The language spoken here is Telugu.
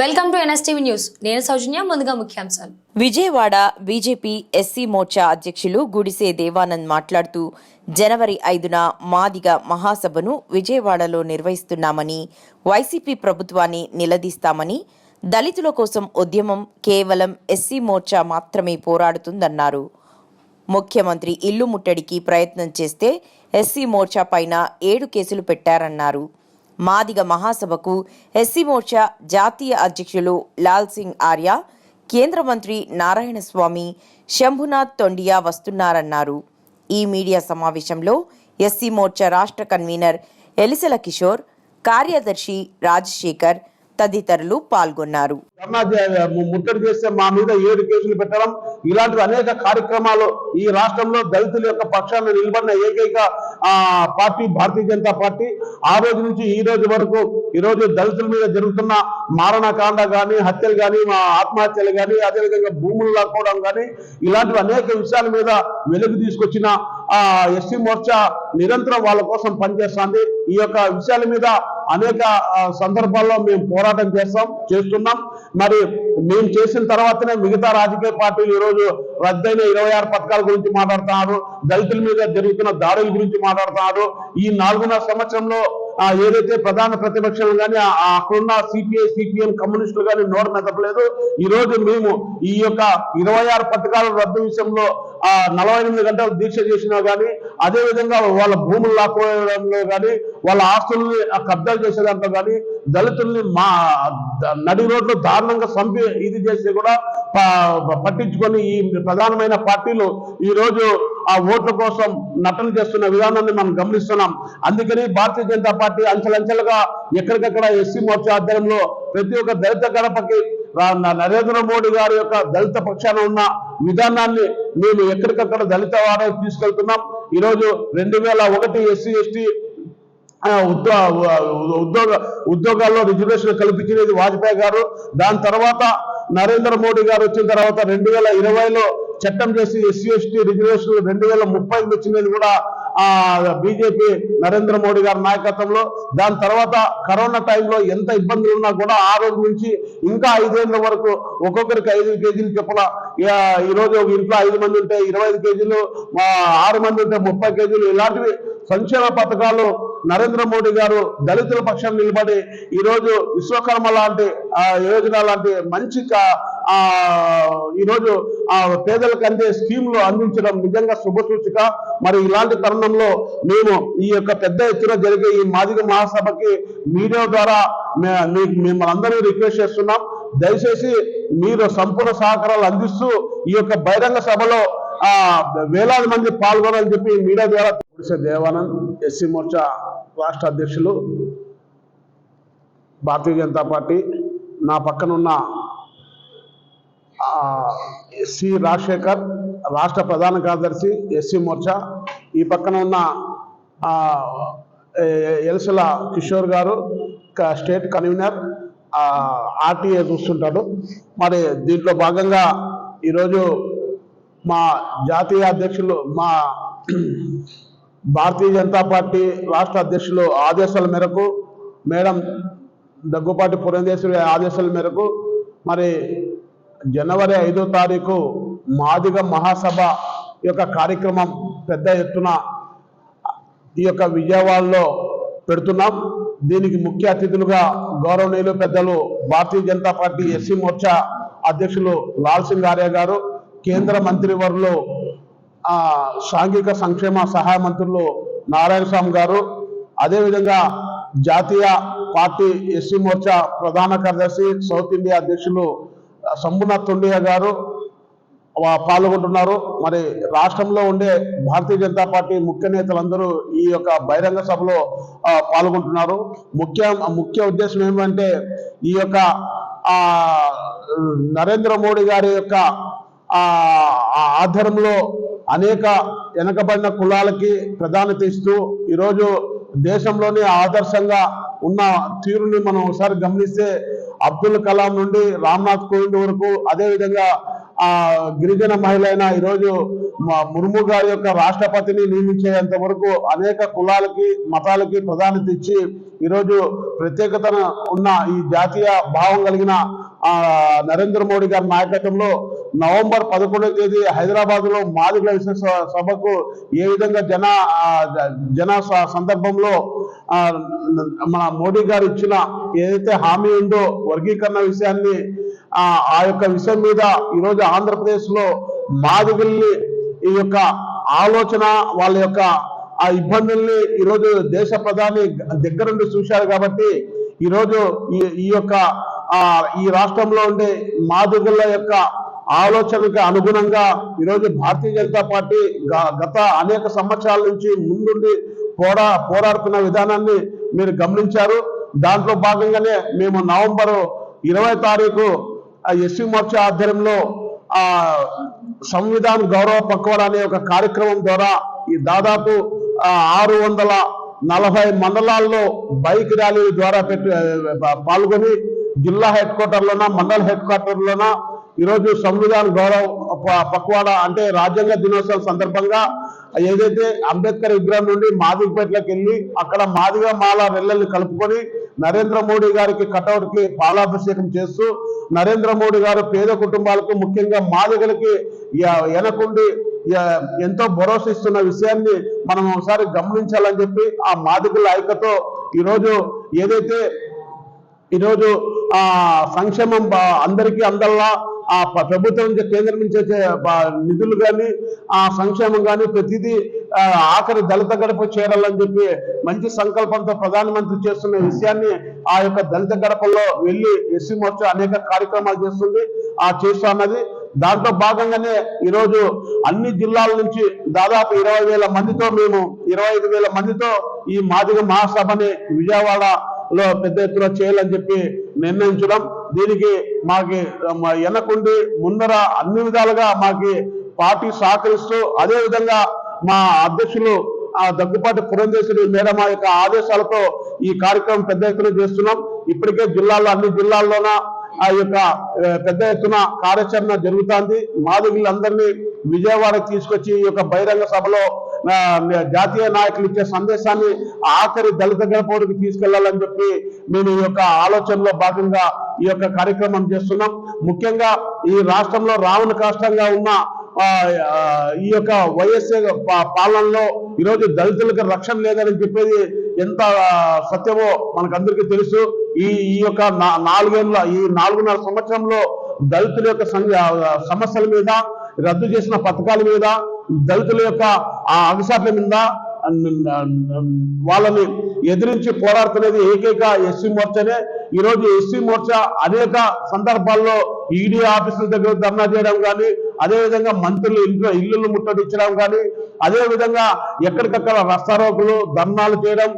Welcome to NSTV news. నేను సౌజన్య ముందుగా ముఖ్యాంశాలు. విజయవాడ బీజేపీ ఎస్సీ మోర్చా అధ్యక్షులు గుడిసే దేవానంద్ మాట్లాడుతూ జనవరి ఐదున మాదిగ మహాసభను విజయవాడలో నిర్వహిస్తున్నామని వైసీపీ ప్రభుత్వాన్ని నిలదీస్తామని దళితుల కోసం ఉద్యమం కేవలం ఎస్సీ మోర్చా మాత్రమే పోరాడుతుందన్నారు. ముఖ్యమంత్రి ఇల్లు ముట్టడికి ప్రయత్నం చేస్తే ఎస్సీ మోర్చా పైన ఏడు కేసులు పెట్టారన్నారు. మాదిగ మహాసభకు ఎస్సీ మోర్చా జాతీయ అధ్యక్షులు లాల్ సింగ్ ఆర్య కేంద్ర మంత్రి నారాయణస్వామి శంభునాథ్ తొండియా వస్తున్నారన్నారు. ఈ మీడియా సమావేశంలో ఎస్సీ మోర్చా రాష్ట్ర కన్వీనర్ ఎలిసల కిషోర్ కార్యదర్శి రాజశేఖర్ తదితరులు పాల్గొన్నారు. ముట్టడి చేస్తే మా మీద ఏడు కేసులు పెట్టడం ఇలాంటి అనేక కార్యక్రమాలు ఈ రాష్ట్రంలో దళితుల యొక్క పక్షాన నిలబడిన ఏకైక పార్టీ భారతీయ జనతా పార్టీ. ఆ రోజు నుంచి ఈ రోజు వరకు ఈ రోజు దళితుల మీద జరుగుతున్న మారణకాండ కానీ హత్యలు కానీ మా ఆత్మహత్యలు కానీ అదేవిధంగా భూములు లాక్కోవడం కానీ ఇలాంటి అనేక విషయాల మీద వెలుగు తీసుకొచ్చిన ఆ ఎస్సీ మోర్చా నిరంతరం వాళ్ళ కోసం పనిచేస్తుంది. ఈ యొక్క విషయాల మీద అనేక సందర్భాల్లో మేము పోరాటం చేస్తాం చేస్తున్నాం. మరి మేము చేసిన తర్వాతనే మిగతా రాజకీయ పార్టీలు ఈరోజు రద్దయిన ఇరవై ఆరు పథకాల గురించి మాట్లాడుతున్నారు. దళితుల మీద జరుగుతున్న దాడుల గురించి మాట్లాడుతున్నారు. ఈ నాలుగున్నర సంవత్సరంలో ఏదైతే ప్రధాన ప్రతిపక్షాలు కానీ అక్కడున్న సిపిఐ సిపిఎం కమ్యూనిస్టులు కానీ నోరు మెదపలేదు. ఈ రోజు మేము ఈ యొక్క ఇరవై ఆరు పథకాల రద్దు విషయంలో ఆ నలభై ఎనిమిది గంటలు దీక్ష చేసినా కానీ అదేవిధంగా వాళ్ళ భూములు లాక్కోవడంలో కానీ వాళ్ళ ఆస్తుల్ని ఆ కబ్జాలు చేసేదాంట్లో కానీ దళితుల్ని మా నడి రోడ్లు దారుణంగా చంపి ఇది చేస్తే కూడా పట్టించుకొని ఈ ప్రధానమైన పార్టీలు ఈరోజు ఆ ఓట్ల కోసం నటన చేస్తున్న విధానాన్ని మనం గమనిస్తున్నాం. అందుకని భారతీయ జనతా పార్టీ అంచెలంచెలుగా ఎక్కడికక్కడ ఎస్సీ మోర్చా ఆధ్వర్యంలో ప్రతి ఒక్క దళిత గడపకి నరేంద్ర మోడీ గారి యొక్క దళిత పక్షాన ఉన్న విధానాన్ని మేము ఎక్కడికక్కడ దళిత వాడకి తీసుకెళ్తున్నాం. ఈరోజు రెండు వేల ఒకటి ఎస్సీ ఎస్టీ ఉద్యో ఉద్యోగ ఉద్యోగాల్లో రిజర్వేషన్ కల్పించినది వాజ్పేయి గారు. దాని తర్వాత నరేంద్ర మోడీ గారు వచ్చిన తర్వాత రెండు వేల ఇరవైలో చట్టం చేసి ఎస్సీ ఎస్టీ రిజర్వేషన్ రెండు వేల ముప్పైకి వచ్చినది కూడా ఆ బీజేపీ నరేంద్ర మోడీ గారి నాయకత్వంలో. దాని తర్వాత కరోనా టైంలో ఎంత ఇబ్బందులు ఉన్నా కూడా ఆ రోజు నుంచి ఇంకా ఐదేళ్ళ వరకు ఒక్కొక్కరికి ఐదు కేజీలు చెప్పల ఈరోజు ఒక ఇంట్లో ఐదు మంది ఉంటే ఇరవై ఐదు కేజీలు ఆరు మంది ఉంటే ముప్పై కేజీలు ఇలాంటివి సంక్షేమ పథకాలు నరేంద్ర మోడీ గారు దళితుల పక్షాన్ని నిలబడి ఈరోజు విశ్వకర్మ లాంటి యోజన లాంటి మంచి ఈరోజు ఆ ఈ రోజు పేదలకు అందే స్కీమ్లు అందించడం నిజంగా శుభసూచిక మరి ఇలాంటి తరుణంలో మేము ఈ యొక్క పెద్ద ఎత్తున జరిగే ఈ మాదిగ మహాసభకి మీడియా ద్వారా మే- మిమ్మల్ని అందరూ రిక్వెస్ట్ చేస్తున్నాం. దయచేసి మీరు సంపూర్ణ సహకారాలు అందిస్తూ ఈ యొక్క బహిరంగ సభలో ఆ వేలాది మంది పాల్గొనాలని చెప్పి మీడియా ద్వారా గుడిసె దేవానంద్ ఎస్సీ మోర్చా రాష్ట్ర అధ్యక్షులు భారతీయ జనతా పార్టీ నా పక్కనున్న సి రాజశేఖర్ రాష్ట్ర ప్రధాన కార్యదర్శి ఎస్సీ మోర్చా ఈ పక్కన ఉన్న ఆ, ఎలసల కిషోర్ గారు స్టేట్ కన్వీనర్ ఆర్టీఏ చూస్తుంటాడు. మరి దీంట్లో భాగంగా ఈరోజు మా జాతీయ అధ్యక్షులు మా భారతీయ జనతా పార్టీ రాష్ట్ర అధ్యక్షులు ఆదేశాల మేరకు మేడం దగ్గుపాటి పురంధేశ్వరి ఆదేశాల మేరకు మరి జనవరి ఐదో తారీఖు మాదిగ మహాసభ యొక్క కార్యక్రమం పెద్ద ఎత్తున ఈ యొక్క విజయవాడలో పెడుతున్నాం. దీనికి ముఖ్య అతిథులుగా గౌరవనీయులు పెద్దలు భారతీయ జనతా పార్టీ ఎస్సీ మోర్చా అధ్యక్షులు లాల్ సింగ్ ఆర్య గారు కేంద్ర మంత్రివర్యులు ఆ, సాంఘిక సంక్షేమ సహాయ మంత్రులు నారాయణ స్వామి గారు అదేవిధంగా జాతీయ పార్టీ ఎస్సీ మోర్చా ప్రధాన కార్యదర్శి సౌత్ ఇండియా అధ్యక్షులు శంభునాథ్ తొండియా గారు పాల్గొంటున్నారు. మరి రాష్ట్రంలో ఉండే భారతీయ జనతా పార్టీ ముఖ్య నేతలందరూ ఈ యొక్క బహిరంగ సభలో పాల్గొంటున్నారు. ముఖ్య ముఖ్య ఉద్దేశం ఏమంటే ఈ యొక్క నరేంద్ర మోడీ గారి యొక్క ఆధారంలో అనేక వెనకబడిన కులాలకి ప్రాధాన్యత ఇస్తూ ఈరోజు దేశంలోనే ఆదర్శంగా ఉన్న తీరుని మనం ఒకసారి గమనిస్తే అబ్దుల్ కలాం నుండి రామ్నాథ్ కోవింద్ వరకు అదేవిధంగా ఆ గిరిజన మహిళ అయిన ఈరోజు ముర్ము గారి యొక్క రాష్ట్రపతిని నియమించేంత వరకు అనేక కులాలకి మతాలకి ప్రాధాన్యత ఇచ్చి ఈరోజు ప్రత్యేకతను ఉన్న ఈ జాతీయ భావం కలిగిన ఆ నరేంద్ర మోడీ గారి నాయకత్వంలో నవంబర్ పదకొండవ తేదీ హైదరాబాద్లో మాదిగల విశేష సభకు ఏ విధంగా జన జన స- సందర్భంలో మన మోడీ గారు ఇచ్చిన ఏదైతే హామీ ఉందో వర్గీకరణ విషయాన్ని ఆ యొక్క విషయం మీద ఈరోజు ఆంధ్రప్రదేశ్లో మాదిగల్ని ఈ యొక్క ఆలోచన వాళ్ళ యొక్క ఆ ఇబ్బందుల్ని ఈరోజు దేశ ప్రధాని దగ్గరుండి చూశారు కాబట్టి ఈరోజు ఈ ఈ యొక్క ఈ రాష్ట్రంలో ఉండే మాదిగుల యొక్క ఆలోచనకు అనుగుణంగా ఈరోజు భారతీయ జనతా పార్టీ గ- గత అనేక సంవత్సరాల నుంచి ముందుండి పోరా పోరాడుతున్న విధానాన్ని మీరు గమనించారు. దాంట్లో భాగంగానే మేము నవంబర్ ఇరవై తారీఖు ఎస్సీ మోర్చా ఆధ్వర్యంలో ఆ సంవిధాన గౌరవ పక్వాడ అనే ఒక కార్యక్రమం ద్వారా ఈ దాదాపు ఆరు వందల నలభై మండలాల్లో బైక్ ర్యాలీ ద్వారా పెట్టి పాల్గొని జిల్లా హెడ్ క్వార్టర్లోన మండల హెడ్ క్వార్టర్లోన ఈరోజు సంవిధాన గౌరవ ప- పక్వాడ అంటే రాజ్యాంగ దినోత్సవం సందర్భంగా ఏదైతే అంబేద్కర్ విగ్రహం నుండి మాదిగపేటలోకి వెళ్ళి అక్కడ మాదిగ మాల రెల్లల్ని కలుపుకొని నరేంద్ర మోడీ గారికి కటౌట్కి పాలాభిషేకం చేస్తూ నరేంద్ర మోడీ గారు పేద కుటుంబాలకు ముఖ్యంగా మాదిగలకి య- వెనకుండి ఎంతో భరోసా ఇస్తున్న విషయాన్ని మనం ఒకసారి గమనించాలని చెప్పి ఆ మాదిగుల ఐక్యతో ఈరోజు ఏదైతే ఈరోజు ఆ సంక్షేమం అందరికీ అందల్లా ఆ ప్రభుత్వం నుంచి కేంద్రం నుంచి వచ్చే నిధులు కానీ ఆ సంక్షేమం కానీ ప్రతిదీ ఆఖరి దళిత గడప చేరాలని చెప్పి మంచి సంకల్పంతో ప్రధానమంత్రి చేస్తున్న విషయాన్ని ఆ యొక్క దళిత గడపలో వెళ్ళి ఎస్సీ మోర్చా అనేక కార్యక్రమాలు చేస్తుంది. ఆ చేస్తున్నది దాంట్లో భాగంగానే ఈరోజు అన్ని జిల్లాల నుంచి దాదాపు ఇరవై వేల మందితో మేము ఇరవై ఐదు వేల మందితో ఈ మాదిగ మహాసభని విజయవాడ లో పెద్ద ఎత్తున చేయాలని చెప్పి నిర్ణయించడం. దీనికి మాకి మా వెనకుండి ముందర అన్ని విధాలుగా మాకి పార్టీ సహకరిస్తూ అదేవిధంగా మా అధ్యక్షులు ఆ దగ్గుపాటి పురంధేశ్వరి మేడం మా యొక్క ఆదేశాలతో ఈ కార్యక్రమం పెద్ద ఎత్తున చేస్తున్నాం. ఇప్పటికే జిల్లాల్లో అన్ని జిల్లాల్లోన ఆ యొక్క పెద్ద ఎత్తున కార్యాచరణ జరుగుతోంది. మాదిగులందరినీ విజయవాడకి తీసుకొచ్చి ఈ యొక్క బహిరంగ సభలో జాతీయ నాయకులు ఇచ్చే సందేశాన్ని ఆఖరి దళిత గడపడికి తీసుకెళ్ళాలని చెప్పి మేము ఈ యొక్క ఆలోచనలో భాగంగా ఈ యొక్క కార్యక్రమం చేస్తున్నాం. ముఖ్యంగా ఈ రాష్ట్రంలో రావణ కాష్టంగా ఉన్న ఈ యొక్క వైఎస్ఏ పాలనలో ఈరోజు దళితులకు రక్షణ లేదని చెప్పేది ఎంత సత్యమో మనకందరికీ తెలుసు. ఈ ఈ యొక్క నా- నాలుగేళ్ళ ఈ నాలుగున్నర సంవత్సరంలో దళితుల యొక్క సమస్యల మీద రద్దు చేసిన పథకాల మీద దళితుల యొక్క ఆ అగసాట్ల మీద వాళ్ళని ఎదిరించి పోరాడుతున్నది ఏకైక ఎస్సీ మోర్చానే. ఈరోజు ఎస్సీ మోర్చా అనేక సందర్భాల్లో ఈడీ ఆఫీసుల దగ్గర ధర్నా చేయడం కానీ అదేవిధంగా మంత్రులు ఇంట్లో ఇల్లులు ముట్టడించడం కానీ అదేవిధంగా ఎక్కడికక్కడ రస్తారోకులు ధర్నాలు చేయడం